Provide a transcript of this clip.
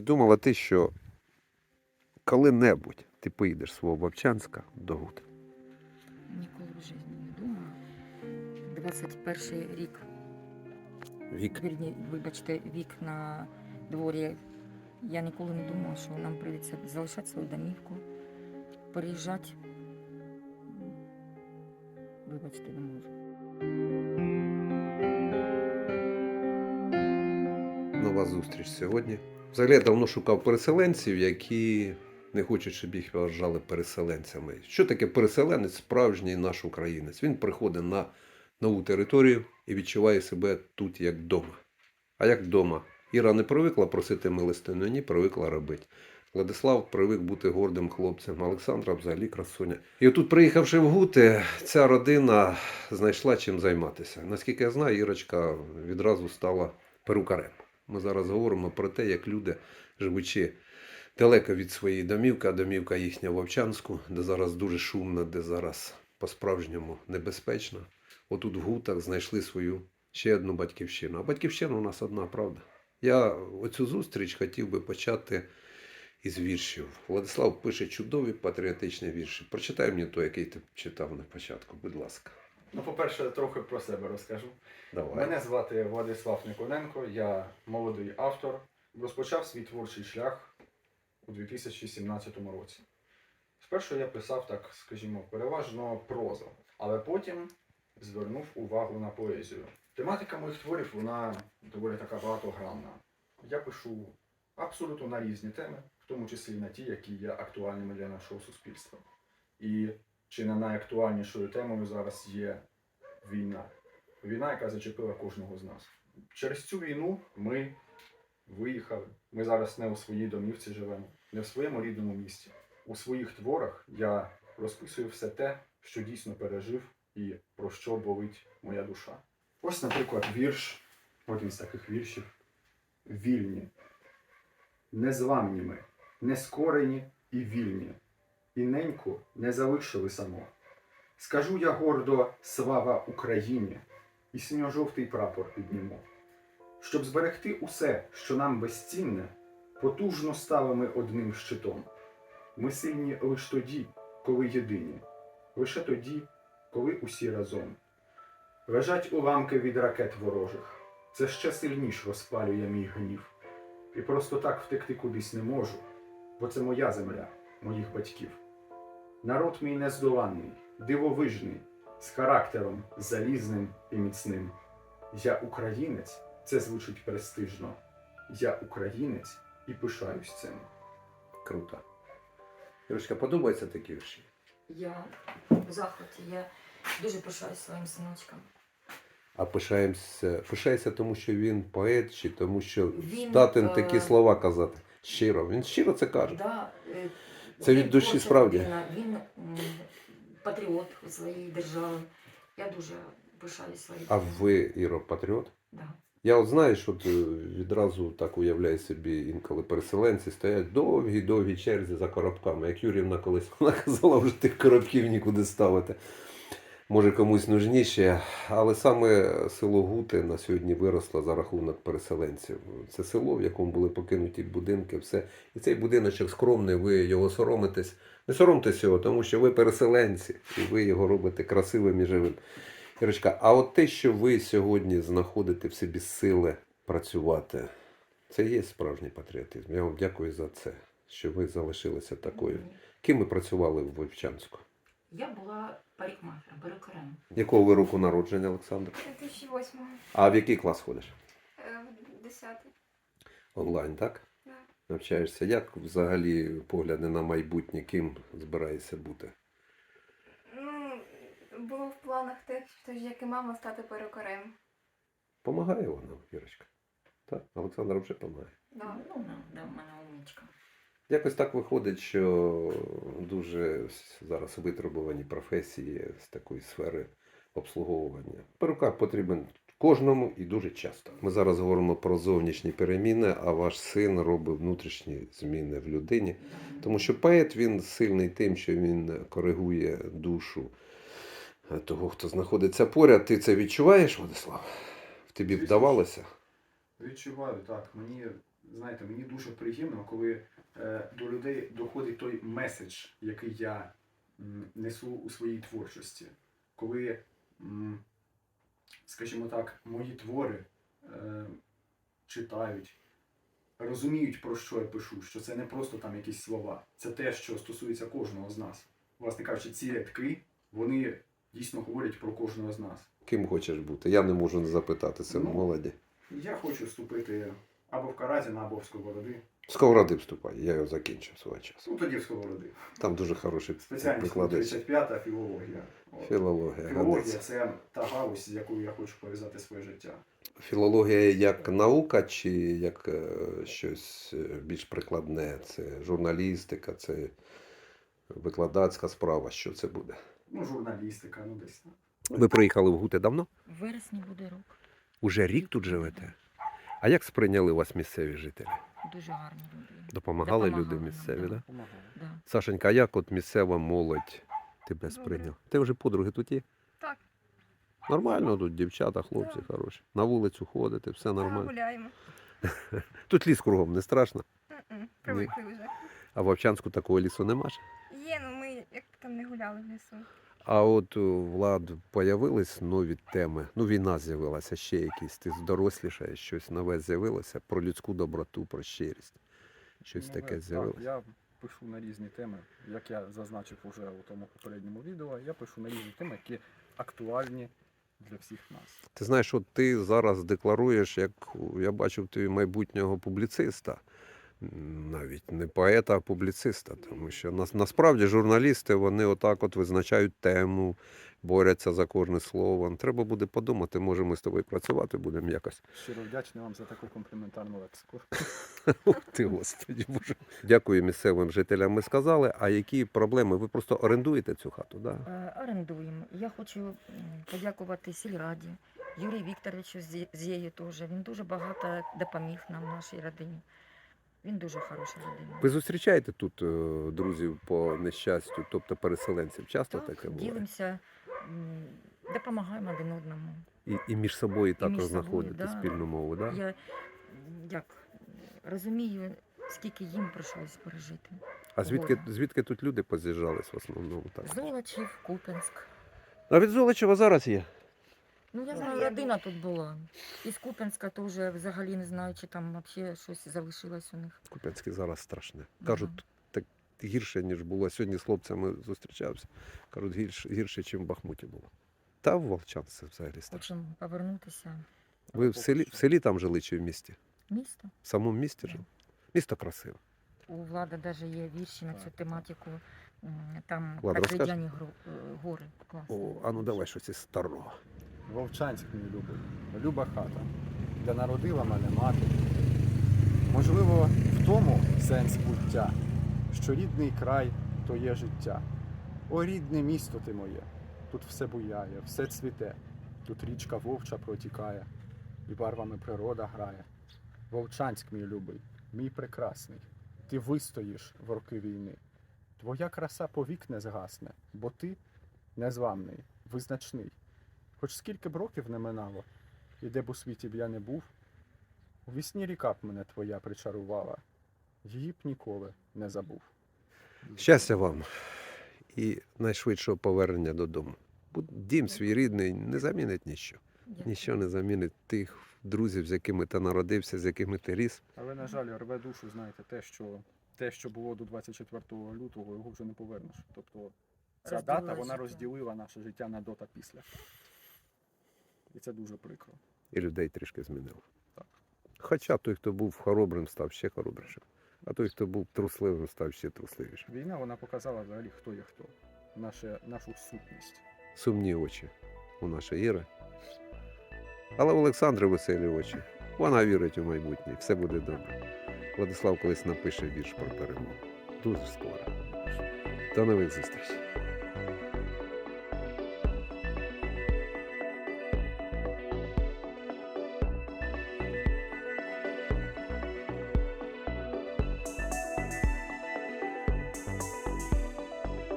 Чи думала ти, що коли-небудь ти поїдеш свого Вовчанська до Гут? Ніколи в житті не думала. 21 рік, Вік. вірні, вибачте, вік на дворі. Я ніколи не думала, що нам прийдеться залишати свою домівку, переїжджати. Вибачте, не можу. Нова зустріч сьогодні. Взагалі я давно шукав переселенців, які не хочуть, щоб їх вважали переселенцями. Що таке переселенець, справжній наш українець? Він приходить на нову територію і відчуває себе тут як вдома. А як вдома? Іра не привикла просити милостиню, ні, привикла робити. Владислав привик бути гордим хлопцем, Олександра взагалі красуня. І отут, приїхавши в Гути, ця родина знайшла чим займатися. Наскільки я знаю, Ірочка відразу стала перукарем. Ми зараз говоримо про те, як люди, живучи далеко від своєї домівки, а домівка їхня в Вовчанську, де зараз дуже шумно, де зараз по-справжньому небезпечно. Отут в Гутах знайшли свою ще одну батьківщину. А батьківщина у нас одна, правда. Я оцю зустріч хотів би почати із віршів. Владислав пише чудові патріотичні вірші. Прочитай мені той, який ти читав на початку, будь ласка. Ну, по-перше, трохи про себе розкажу. Давай. Мене звати Владислав Никоненко, я молодий автор. Розпочав свій творчий шлях у 2017 році. Спершу я писав, так скажімо, переважно прозу, але потім звернув увагу на поезію. Тематика моїх творів вона доволі така багатогранна. Я пишу абсолютно на різні теми, в тому числі на ті, які є актуальними для нашого суспільства. І чи не найактуальнішою темою зараз є війна. Війна, яка зачепила кожного з нас. Через цю війну ми виїхали. Ми зараз не у своїй домівці живемо, не в своєму рідному місті. У своїх творах я розписую все те, що дійсно пережив і про що болить моя душа. Ось, наприклад, вірш, один з таких віршів. Вільні. Незламні ми, нескорені і вільні. І неньку не залишили само. Скажу я гордо слава Україні, і синьо-жовтий прапор підніму. Щоб зберегти усе, що нам безцінне, потужно стали ми одним щитом. Ми сильні лише тоді, коли єдині, лише тоді, коли усі разом. Лежать уламки від ракет ворожих. Це ще сильніш розпалює мій гнів. І просто так втекти кудись не можу, бо це моя земля, моїх батьків. Народ мій нездоланний, дивовижний, з характером залізним і міцним. Я українець, це звучить престижно. Я українець і пишаюсь цим. Круто. Ірочка, подобаються такі вірші? Я в захваті, я дуже пишаюсь своїм синочком. А пишаємося, пишається тому, що він поет, чи тому, що Він, здатен е, такі слова казати. Щиро. Він щиро це каже. Да, е, Це від душі справді. людина, Він патріот своєї держави. Я дуже пишаюсь своєю. А ви, Іро, патріот? Да. Я от знаю, що відразу так уявляю собі, інколи переселенці стоять довгі-довгі черзі за коробками. Як Юрівна колись вона казала, вже тих коробків нікуди ставити. Може комусь нужніше, але саме село Гути на сьогодні виросло за рахунок переселенців. Це село, в якому були покинуті будинки, все. І цей будиночок скромний, ви його соромитесь. Не соромтесь його, тому що ви переселенці, і ви його робите красивим і живим. Ірочка, а от те, що ви сьогодні знаходите в собі сили працювати, це є справжній патріотизм. Я вам дякую за це, що ви залишилися такою. Ким ви працювали в Вовчанську? Я була парикмахером, перукарем. Якого ви року народження, Олександр? 2008 А в який клас ходиш? е, 10 Онлайн, так? Да. Навчаєшся. Як взагалі погляди на майбутнє, ким збираєшся бути? Ну, було в планах те, що ж як і мама стати перукарем. Помагає вона, Ірочка? Так, Олександр вже допомагає. Да. Ну, да, да, в мене умничка. Якось так виходить, що дуже зараз витребувані професії з такої сфери обслуговування. Перукар потрібен кожному і дуже часто. Ми зараз говоримо про зовнішні переміни, а ваш син робить внутрішні зміни в людині. Тому що поет він сильний тим, що він коригує душу того, хто знаходиться поряд. Ти це відчуваєш, Владислав? В тобі вдавалося? Відчуваю так. Мені знаєте, мені дуже приємно, коли до людей доходить той меседж, який я несу у своїй творчості. Коли, скажімо так, мої твори е, читають, розуміють, про що я пишу, що це не просто там якісь слова, це те, що стосується кожного з нас. Власне кажучи, ці рядки, вони дійсно говорять про кожного з нас. Ким хочеш бути? Я не можу не запитати, це Ну. молоді. Я хочу вступити або в Каразіна, або в Сковороди. Сковороди вступай, я його закінчив свого часу. Ну тоді в Сковороди. Там дуже хороший Спеціальність прикладач. 35-та філологія. От. Філологія. Філологія це та галузь, з якою я хочу пов'язати своє життя. Філологія як наука чи як е, щось е, більш прикладне? Це журналістика, це викладацька справа. Що це буде? Ну, журналістика, ну десь. Ви приїхали в Гути давно? В вересні буде рок. Уже рік тут живете? А як сприйняли вас місцеві жителі? Дуже гарні люди. Допомагали, люди місцеві, так? да. Да? Да. Сашенька, а як от місцева молодь тебе сприйняла? Ти вже подруги тут є? Так. Нормально тут дівчата, хлопці Так. хороші. На вулицю ходите, все нормально. гуляємо. Тут ліс кругом не страшно. М-м, Привикли вже. А в Овчанську такого лісу нема ж. Є, ну ми як там не гуляли в лісу. А от у Влад появились нові теми. Ну, війна з'явилася, ще якісь. Ти дорослішаєш, щось нове з'явилося про людську доброту, про щирість. Щось Ну, таке е, з'явилося. Так, я пишу на різні теми, як я зазначив уже у тому попередньому відео, я пишу на різні теми, які актуальні для всіх нас. Ти знаєш, от ти зараз декларуєш, як я бачив ти майбутнього публіциста, навіть не поета, а публіциста. Тому що нас, насправді журналісти вони отак от визначають тему, борються за кожне слово. Треба буде подумати, може ми з тобою працювати будемо якось. Щиро вдячний вам за таку компліментарну лексику. Ох ти, господі боже. Дякую місцевим жителям. Ми сказали. А які проблеми? Ви просто орендуєте цю хату, да? Е, Орендуємо. Я хочу подякувати сільраді, Юрію Вікторовичу з з її теж. Він дуже багато допоміг нам, нашій родині. Він дуже хороша людина. Ви зустрічаєте тут е, друзів по нещастю, тобто переселенців? Часто Так, таке буває? ділимося, допомагаємо один одному. І, і між собою також між собою, знаходите да. спільну мову, да? Я як розумію, скільки їм прийшлось пережити. А звідки, звідки тут люди поз'їжджались в основному? Так? Золочів, Купенськ. А від Золочева зараз є. Ну, я Ну, знаю, родина тут була. Із Купенська теж взагалі не знаю, чи там взагалі щось залишилось у них. Куп'янське зараз страшне. Кажуть, Ага. так гірше, ніж було. Сьогодні з хлопцями зустрічався. Кажуть, гірше, гірше ніж в Бахмуті було. Та в Волчанці взагалі страшно. Хочемо повернутися Ви в селі, в селі там жили чи в місті? в місто. В самому місті жили? Місто красиве. У Влада навіть є вірші на цю тематику. М, Там Влад, розкажи. Катридяні гро- е, гори. Класно. О, а ну давай щось із старого. Вовчанськ мій любий, люба хата, де народила мене мати. Можливо, в тому сенс буття, що рідний край то є життя. О, рідне місто ти моє, тут все буяє, все цвіте, тут річка вовча протікає, і барвами природа грає. Вовчанськ, мій любий, мій прекрасний, ти вистоїш в роки війни. Твоя краса повік не згасне, бо ти незламний, визначний. Хоч скільки б років не минало, і де б у світі б я не був, у вісні ріка б мене твоя причарувала, її б ніколи не забув. Щастя вам і найшвидшого повернення додому. Дім свій рідний не замінить. Дякую. Ніщо не замінить тих друзів, з якими ти народився, з якими ти ріс. Але, на жаль, рве душу, знаєте, те, що те, що було до 24 лютого, його вже не повернеш. Тобто ця дата вона розділила наше життя на до та після. І це дуже прикро. і людей трішки змінило. Так. Хоча той, хто був хоробрим, став ще хоробрішим, а той, хто був трусливим, став ще трусливішим. Війна вона показала взагалі, хто є хто, наше, нашу сутність. Сумні очі у нашої Іри. Але у Олександри веселі очі. Вона вірить у майбутнє, все буде добре. Владислав колись напише вірш про перемогу. Дуже скоро. До нових зустрічей.